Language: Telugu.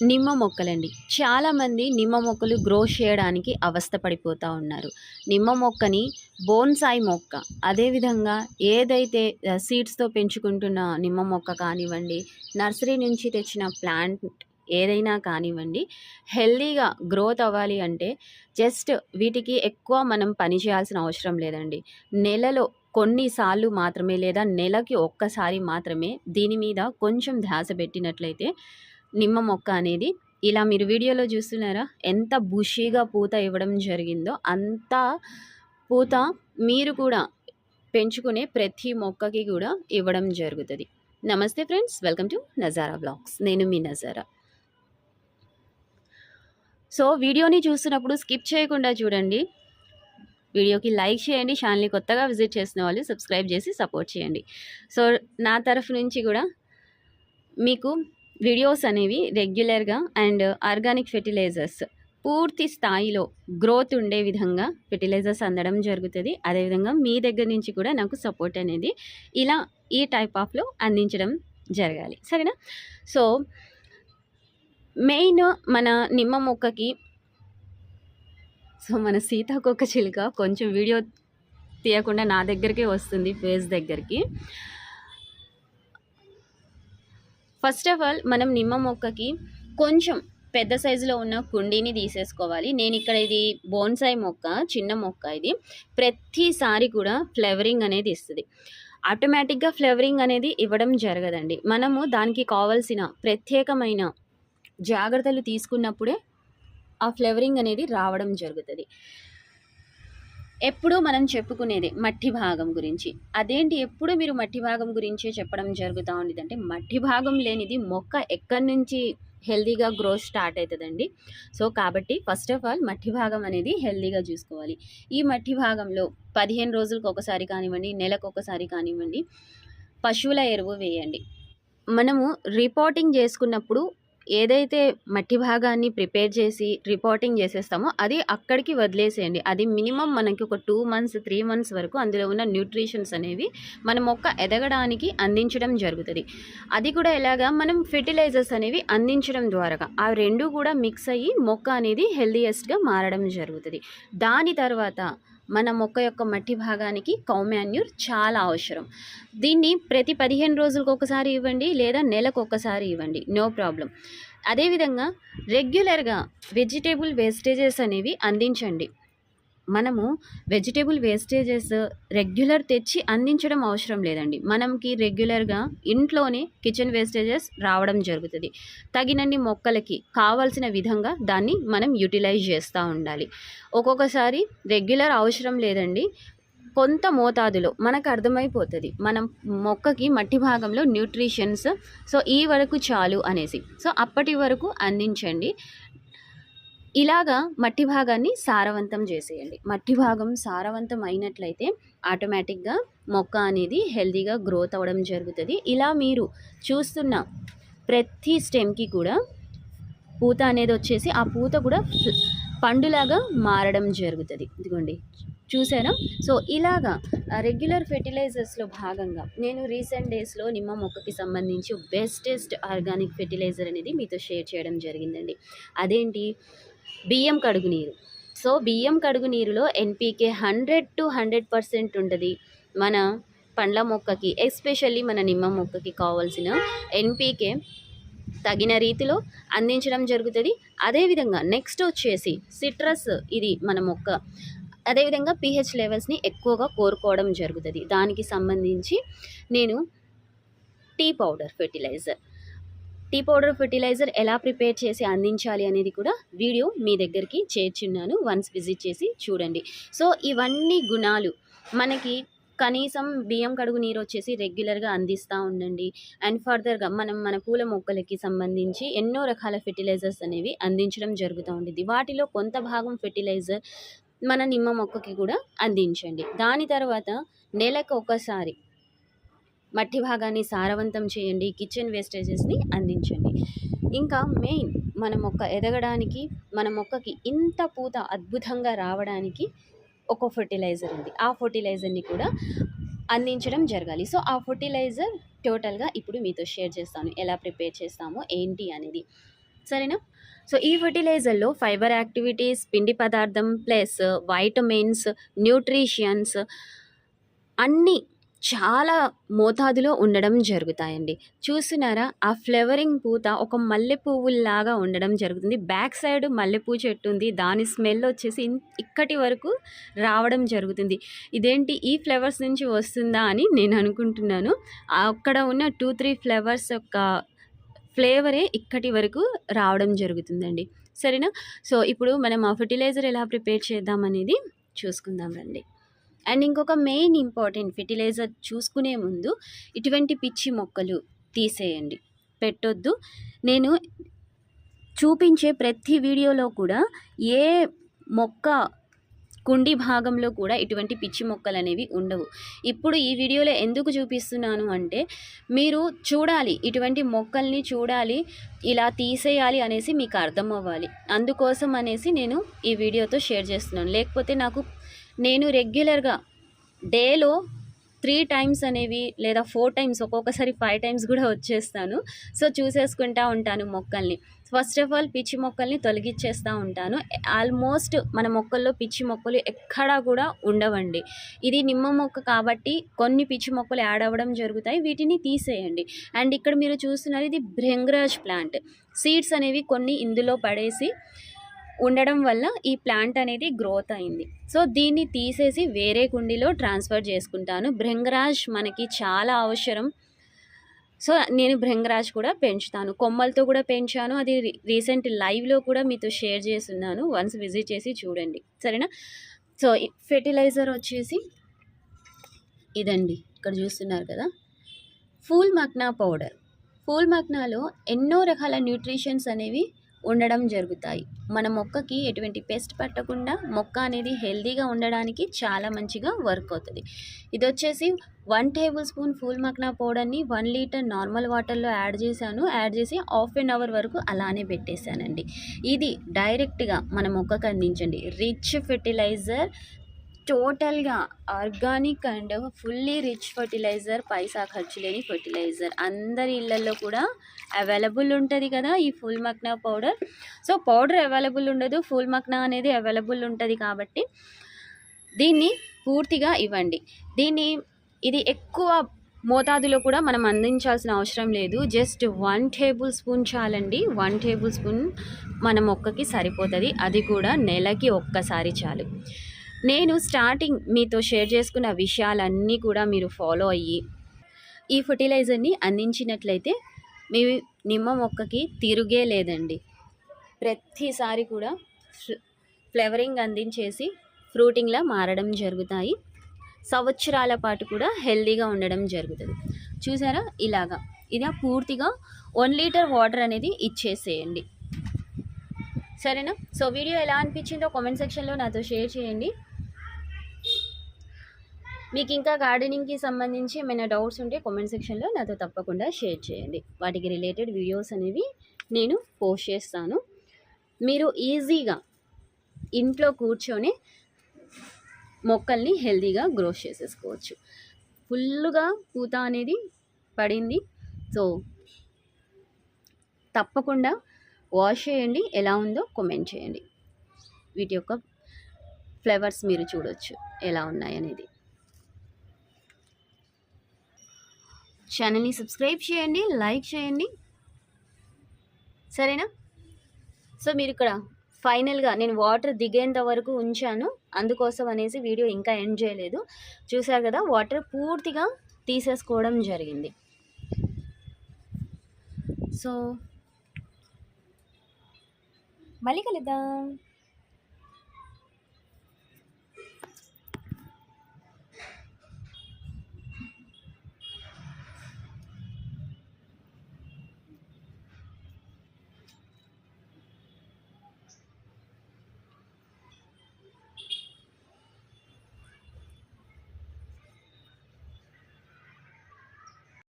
నిమ్మ మొక్కలండి. చాలామంది నిమ్మ మొక్కలు గ్రో చేయడానికి అవస్థ పడిపోతూ ఉన్నారు. నిమ్మ మొక్కని బోన్సాయి మొక్క అదేవిధంగా ఏదైతే సీడ్స్తో పెంచుకుంటున్న నిమ్మ మొక్క కానివ్వండి నర్సరీ నుంచి తెచ్చిన ప్లాంట్ ఏదైనా కానివ్వండి హెల్దీగా గ్రోత్ అవ్వాలి అంటే జస్ట్ వీటికి ఎక్కువ మనం పని చేయాల్సిన అవసరం లేదండి. నెలలో కొన్నిసార్లు మాత్రమే లేదా నెలకి ఒక్కసారి మాత్రమే దీని మీద కొంచెం ధ్యాస పెట్టినట్లయితే నిమ్మ మొక్క అనేది. ఇలా మీరు వీడియోలో చూస్తున్నారా? ఎంత బుషీగా పూత ఇవ్వడం జరిగిందో అంత పూత మీరు కూడా పెంచుకునే ప్రతి మొక్కకి కూడా ఇవ్వడం జరుగుతుంది. నమస్తే friends welcome to Nazara blogs. నేను మీ నజారా. సో వీడియోని చూస్తున్నప్పుడు స్కిప్ చేయకుండా చూడండి. వీడియోకి లైక్ చేయండి ఛానల్ని కొత్తగా విజిట్ చేసిన వాళ్ళు సబ్స్క్రైబ్ చేసి సపోర్ట్ చేయండి. సో నా తరఫు నుంచి కూడా మీకు వీడియోస్ అనేవి రెగ్యులర్గా అండ్ ఆర్గానిక్ ఫెర్టిలైజర్స్ పూర్తి స్థాయిలో గ్రోత్ ఉండే విధంగా ఫెర్టిలైజర్స్ అందడం జరుగుతుంది. అదేవిధంగా మీ దగ్గర నుంచి కూడా నాకు సపోర్ట్ అనేది ఇలా ఈ టైప్ ఆఫ్లో అందించడం జరగాలి. సరేనా? సో మెయిన్ మన నిమ్మ మొక్కకి సో మన సీతాకొక చిలుక కొంచెం వీడియో తీయకుండా నా దగ్గరికే వస్తుంది ఫేస్ దగ్గరికి. ఫస్ట్ ఆఫ్ ఆల్ మనం నిమ్మ మొక్కకి కొంచెం పెద్ద సైజులో ఉన్న కుండీని తీసేసుకోవాలి. నేను ఇక్కడ ఇది బోన్సాయి మొక్క చిన్న మొక్క ఇది. ప్రతిసారి కూడా ఫ్లేవరింగ్ అనేది ఇస్తుంది. ఆటోమేటిక్గా ఫ్లేవరింగ్ అనేది ఇవ్వడం జరగదండి. మనము దానికి కావాల్సిన ప్రత్యేకమైన జాగ్రత్తలు తీసుకున్నప్పుడే ఆ ఫ్లేవరింగ్ అనేది రావడం జరుగుతుంది. ఎప్పుడూ మనం చెప్పుకునేదే మట్టి భాగం గురించి. అదేంటి ఎప్పుడు మీరు మట్టి భాగం గురించే చెప్పడం జరుగుతూ ఉండేది అంటే మట్టి భాగం లేనిది మొక్క ఎక్కడి నుంచి హెల్దీగా గ్రోత్ స్టార్ట్ అవుతుందండి సో కాబట్టి ఫస్ట్ ఆఫ్ ఆల్ మట్టి భాగం అనేది హెల్దీగా చూసుకోవాలి. ఈ మట్టి భాగంలో పదిహేను రోజులకు ఒకసారి కానివ్వండి నెలకు ఒకసారి కానివ్వండి పశువుల ఎరువు వేయండి. మనము రిపోర్టింగ్ చేసుకున్నప్పుడు ఏదైతే మట్టి భాగాన్ని ప్రిపేర్ చేసి రిపోర్టింగ్ చేసేస్తామో అది అక్కడికి వదిలేసేయండి. అది మినిమం మనకి ఒక టూ మంత్స్ త్రీ మంత్స్ వరకు అందులో ఉన్న న్యూట్రిషన్స్ అనేవి మన మొక్క ఎదగడానికి అందించడం జరుగుతుంది. అది కూడా ఎలాగా మనం ఫెర్టిలైజర్స్ అనేవి అందించడం ద్వారా ఆ రెండు కూడా మిక్స్ అయ్యి మొక్క అనేది హెల్దీయెస్ట్గా మారడం జరుగుతుంది. దాని తర్వాత మన మొక్క యొక్క మట్టి భాగానికి కౌమాన్యూర్ చాలా అవసరం. దీన్ని ప్రతి పదిహేను రోజులకు ఒకసారి ఇవ్వండి లేదా నెలకు ఒకసారి ఇవ్వండి. నో ప్రాబ్లం అదేవిధంగా రెగ్యులర్గా వెజిటేబుల్ వేస్టేజెస్ అనేవి అందించండి. మనము వెజిటేబుల్ వేస్టేజెస్ రెగ్యులర్ తెచ్చి అందించడం అవసరం లేదండి. మనకి రెగ్యులర్గా ఇంట్లోనే కిచెన్ వేస్టేజెస్ రావడం జరుగుతుంది. తగినన్ని మొక్కలకి కావాల్సిన విధంగా దాన్ని మనం యూటిలైజ్ చేస్తూ ఉండాలి. ఒక్కొక్కసారి రెగ్యులర్ అవసరం లేదండి. కొంత మోతాదులో మనకు అర్థమైపోతుంది. మనం మొక్కకి మట్టి భాగంలో న్యూట్రిషన్స్ సో ఈ వరకు చాలు అనేసి. సో అప్పటి వరకు అందించండి. ఇలాగా మట్టి భాగాన్ని సారవంతం చేసేయండి. మట్టి భాగం సారవంతం అయినట్లయితే ఆటోమేటిక్గా మొక్క అనేది హెల్తీగా గ్రోత్ అవ్వడం జరుగుతుంది. ఇలా మీరు చూస్తున్న ప్రతి స్టెమ్కి కూడా పూత అనేది వచ్చేసి ఆ పూత కూడా పండులాగా మారడం జరుగుతుంది. ఇదిగోండి. చూసారా? సో ఇలాగా రెగ్యులర్ ఫెర్టిలైజర్స్లో భాగంగా నేను రీసెంట్ డేస్లో నిమ్మ మొక్కకి సంబంధించి బెస్టెస్ట్ ఆర్గానిక్ ఫెర్టిలైజర్ అనేది మీతో షేర్ చేయడం జరిగిందండి. అదేంటి? బియ్యం కడుగు నీరు. సో బియ్యం కడుగు నీరులో NPK hundred to hundred percent ఉంటుంది. మన పండ్ల మొక్కకి ఎస్పెషల్లీ మన నిమ్మ మొక్కకి కావాల్సిన ఎన్పీకే తగిన రీతిలో అందించడం జరుగుతుంది. అదేవిధంగా నెక్స్ట్ వచ్చేసి సిట్రస్ ఇది మన మొక్క. అదేవిధంగా పిహెచ్ లెవెల్స్ని ఎక్కువగా కోరుకోవడం జరుగుతుంది. దానికి సంబంధించి నేను tea powder fertilizer tea powder fertilizer ఎలా ప్రిపేర్ చేసి అందించాలి అనేది కూడా వీడియో మీ దగ్గరికి చేర్చున్నాను వన్స్ విజిట్ చేసి చూడండి. సో ఇవన్నీ గుణాలు. మనకి కనీసం బియ్యం కడుగు నీరు వచ్చేసి రెగ్యులర్గా అందిస్తూ ఉండండి. అండ్ ఫర్దర్గా మనం మన పూల మొక్కలకి సంబంధించి ఎన్నో రకాల ఫెర్టిలైజర్స్ అనేవి అందించడం జరుగుతూ ఉండేది వాటిలో కొంత భాగం ఫెర్టిలైజర్ మన నిమ్మ మొక్కకి కూడా అందించండి. దాని తర్వాత నెలకు ఒకసారి మట్టి భాగాన్ని సారవంతం చేయండి కిచెన్ వేస్టేజెస్ని అందించండి. ఇంకా మెయిన్ మన మొక్క ఎదగడానికి మన మొక్కకి ఇంత పూత అద్భుతంగా రావడానికి ఒక ఫర్టిలైజర్ ఉంది. ఆ ఫర్టిలైజర్ని కూడా అందించడం జరగాలి. సో ఆ ఫర్టిలైజర్ టోటల్గా ఇప్పుడు మీతో షేర్ చేస్తాను. ఎలా ప్రిపేర్ చేస్తామో ఏంటి అనేది. సరేనా? సో ఈ ఫర్టిలైజర్లో ఫైబర్ యాక్టివిటీస్ పిండి పదార్థం ప్లస్ వైటమిన్స్ న్యూట్రిషియన్స్ అన్నీ చాలా మోతాదులో ఉండడం జరుగుతాయండి. చూస్తున్నారా? ఆ ఫ్లేవరింగ్ పూత ఒక మల్లె పువ్వులాగా ఉండడం జరుగుతుంది. బ్యాక్ సైడ్ మల్లెపూ చెట్టు ఉంది. దాని స్మెల్ వచ్చేసి ఇక్కటి వరకు రావడం జరుగుతుంది. ఇదేంటి? ఈ ఫ్లేవర్స్ నుంచి వస్తుందా అని నేను అనుకుంటున్నాను. అక్కడ ఉన్న టూ త్రీ ఫ్లేవర్స్ యొక్క ఫ్లేవరే ఇక్కటి వరకు రావడం జరుగుతుందండి. సరేనా? సో ఇప్పుడు మనం ఆ ఫర్టిలైజర్ ఎలా ప్రిపేర్ చేద్దాం అనేది చూసుకుందాం రండి. అండ్ ఇంకొక మెయిన్ ఇంపార్టెంట్ ఫెర్టిలైజర్ చూసుకునే ముందు ఇటువంటి పిచ్చి మొక్కలు తీసేయండి. పెట్టొద్దు. నేను చూపించే ప్రతి వీడియోలో కూడా ఏ మొక్క కుండి భాగంలో కూడా ఇటువంటి పిచ్చి మొక్కలు అనేవి ఉండవు. ఇప్పుడు ఈ వీడియోలో ఎందుకు చూపిస్తున్నాను అంటే మీరు చూడాలి ఇటువంటి మొక్కల్ని చూడాలి ఇలా తీసేయాలి అనేసి మీకు అర్థం అవ్వాలి. అందుకోసం అనేసి నేను ఈ వీడియోతో షేర్ చేస్తున్నాను. లేకపోతే నాకు నేను రెగ్యులర్గా డేలో త్రీ టైమ్స్ అనేవి లేదా ఫోర్ టైమ్స్ ఒక్కొక్కసారి ఫైవ్ టైమ్స్ కూడా వచ్చేస్తాను. సో చూసేసుకుంటా ఉంటాను మొక్కల్ని. ఫస్ట్ ఆఫ్ ఆల్ పిచ్చి మొక్కల్ని తొలగించేస్తూ ఉంటాను. ఆల్మోస్ట్ మన మొక్కల్లో పిచ్చి మొక్కలు ఎక్కడా కూడా ఉండవండి. ఇది నిమ్మ మొక్క కాబట్టి కొన్ని పిచ్చి మొక్కలు యాడ్ అవ్వడం జరుగుతాయి. వీటిని తీసేయండి. అండ్ ఇక్కడ మీరు చూస్తున్నారు ఇది భృంగరాజ్ ప్లాంట్. సీడ్స్ అనేవి కొన్ని ఇందులో పడేసి ఉండడం వల్ల ఈ ప్లాంట్ అనేది గ్రోత్ అయింది. సో దీన్ని తీసేసి వేరే కుండీలో ట్రాన్స్ఫర్ చేసుకుంటాను. భృంగరాజ్ మనకి చాలా అవసరం. సో నేను భృంగరాజ్ కూడా పెంచుతాను. కొమ్మలతో కూడా పెంచాను. అది రీ- రీసెంట్ లైవ్లో కూడా మీతో షేర్ చేస్తున్నాను. వన్స్ విజిట్ చేసి చూడండి. సరేనా? సో ఫెర్టిలైజర్ వచ్చేసి ఇదండి. ఇక్కడ చూస్తున్నారు కదా. ఫూల్ మక్నా పౌడర్. ఫూల్ మక్నాలో ఎన్నో రకాల న్యూట్రిషన్స్ అనేవి ఉండడం జరుగుతాయి. మన మొక్కకి ఎటువంటి పెస్ట్ పట్టకుండా మొక్క అనేది హెల్తీగా ఉండడానికి చాలా మంచిగా వర్క్ అవుతుంది. ఇది వచ్చేసి one tablespoon phool makhana పౌడర్ని వన్ లీటర్ నార్మల్ వాటర్లో యాడ్ చేశాను. యాడ్ చేసి హాఫ్ అన్ అవర్ వరకు అలానే పెట్టేశానండి. ఇది డైరెక్ట్గా మన మొక్కకు అందించండి. రిచ్ ఫెర్టిలైజర్ టోటల్గా organic and fully rich fertilizer పైసా ఖర్చు లేని ఫర్టిలైజర్. అందరి ఇళ్ళల్లో కూడా అవైలబుల్ ఉంటుంది కదా ఈ phool makhana powder. So powder available ఉండదు ఫుల్ మక్నా అనేది అవైలబుల్ ఉంటుంది కాబట్టి దీన్ని పూర్తిగా ఇవ్వండి. దీన్ని ఇది ఎక్కువ మోతాదులో కూడా మనం అందించాల్సిన అవసరం లేదు. జస్ట్ వన్ టేబుల్ స్పూన్ చాలండి. వన్ టేబుల్ స్పూన్ మన మొక్కకి సరిపోతుంది. అది కూడా నెలకి ఒక్కసారి చాలు. నేను స్టార్టింగ్ మీతో షేర్ చేసుకున్న విషయాలన్నీ కూడా మీరు ఫాలో అయ్యి ఈ ఫర్టిలైజర్ని అందించినట్లయితే మీ నిమ్మ మొక్కకి తిరుగే లేదండి. ప్రతిసారి కూడా ఫ్లేవరింగ్ అందించేసి ఫ్రూటింగ్లా మారడం జరుగుతాయి. సంవత్సరాల పాటు కూడా హెల్దీగా ఉండడం జరుగుతుంది. చూసారా? ఇలాగా. ఇలా పూర్తిగా వన్ లీటర్ వాటర్ అనేది ఇచ్చేసేయండి. సరేనా? సో వీడియో ఎలా అనిపించిందో కామెంట్ సెక్షన్లో నాతో షేర్ చేయండి. మీకు ఇంకా గార్డెనింగ్కి సంబంధించి ఏమైనా డౌట్స్ ఉంటే కామెంట్ సెక్షన్లో నాతో తప్పకుండా షేర్ చేయండి. వాటికి రిలేటెడ్ వీడియోస్ అనేవి నేను పోస్ట్ చేస్తాను. మీరు ఈజీగా ఇంట్లో కూర్చొని మొక్కల్ని హెల్తీగా గ్రో చేసేసుకోవచ్చు. ఫుల్గా పూత అనేది పడింది. సో తప్పకుండా వాష్ చేయండి. ఎలా ఉందో కామెంట్ చేయండి. వీటి యొక్క ఫ్లేవర్స్ మీరు చూడొచ్చు ఎలా ఉన్నాయనేది. ఛానల్ని సబ్స్క్రైబ్ చేయండి లైక్ చేయండి. సరేనా? సో మీరు ఇక్కడ ఫైనల్గా నేను వాటర్ దిగేంత వరకు ఉంచాను. అందుకోసం అనేసి వీడియో ఇంకా ఎండ్ చేయలేదు. చూసారు కదా వాటర్ పూర్తిగా తీసేసుకోవడం జరిగింది. సో మళ్ళీ కలుద్దాం.